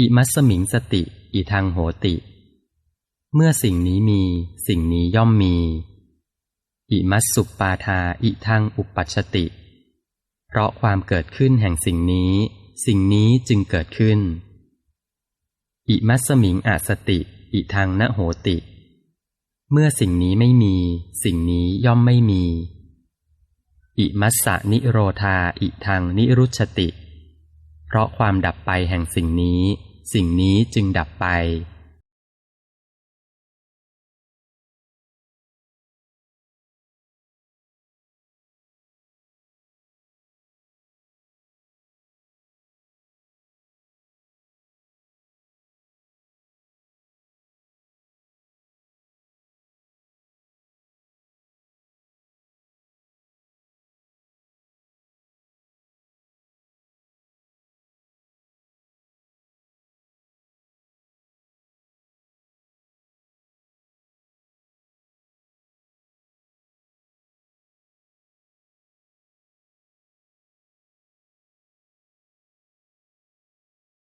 อิมัสมิงสติ อิทังโหติ เมื่อสิ่งนี้มีสิ่งนี้ย่อมมี อิมัสสุปปาทาอิทังอุปัชติ เพราะความเกิดขึ้นแห่งสิ่งนี้ สิ่งนี้จึงเกิดขึ้น อิมัสมิงอาสติ อิทังนโหติ เมื่อสิ่งนี้ไม่มี สิ่งนี้ย่อมไม่มี อิมัสสะนิโรธา อิทังนิรุชติ เพราะความดับไปแห่งสิ่งนี้ สิ่งนี้จึงดับไป